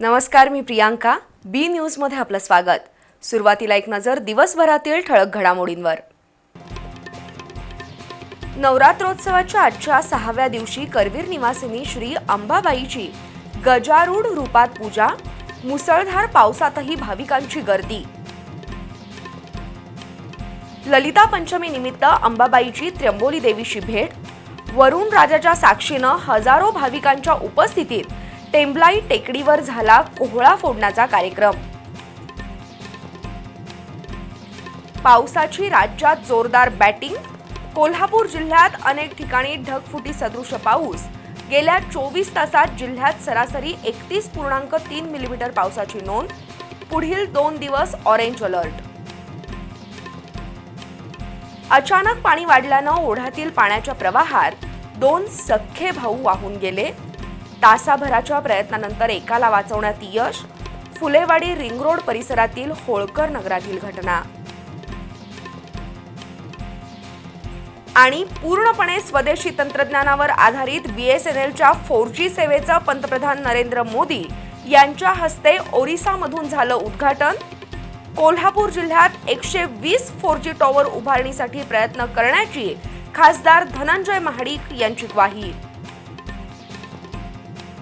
नमस्कार मी प्रियांका. बी न्यूजमध्ये आपलं स्वागत. सुरुवातीला एक नजर दिवसभरातील ठळक घडामोडींवर. नवरात्रोत्सवाच्या आजच्या सहाव्या दिवशी करवीर निवासिनी श्री अंबाबाईची गजारूढ रूपात पूजा मुसळधार पावसातही भाविकांची गर्दी. ललिता पंचमी निमित्त अंबाबाईची त्र्यंबोली देवीची भेट वरुण राजाच्या साक्षीनं हजारो भाविकांच्या उपस्थितीत टेंबलाई टेकडीवर झाला कोहळा फोडण्याचा कार्यक्रम. पावसाची राज्यात जोरदार बॅटिंग. कोल्हापूर जिल्ह्यात अनेक ठिकाणी ढगफुटी सदृश पाऊस. गेल्या चोवीस तासात जिल्ह्यात सरासरी एकतीस पूर्णांक तीन मिलीमीटर पावसाची नोंद. पुढील दोन दिवस ऑरेंज अलर्ट. अचानक पाणी वाढल्यानं ओढ्यातील पाण्याच्या प्रवाहात दोन सख्खे भाऊ वाहून गेले. तासाभराच्या प्रयत्नानंतर एकाला वाचवण्यात यश फुलेवाडी रिंग रोड परिसरातील होळकर नगरातील घटना. आणि पूर्णपणे स्वदेशी तंत्रज्ञानावर आधारित बीएसएनएलच्या फोर जी सेवेचं पंतप्रधान नरेंद्र मोदी यांच्या हस्ते ओरिसामधून झालं उद्घाटन. कोल्हापूर जिल्ह्यात एकशे वीस फोर जी टॉवर उभारणीसाठी प्रयत्न करण्याची खासदार धनंजय महाडिक यांची ग्वाही.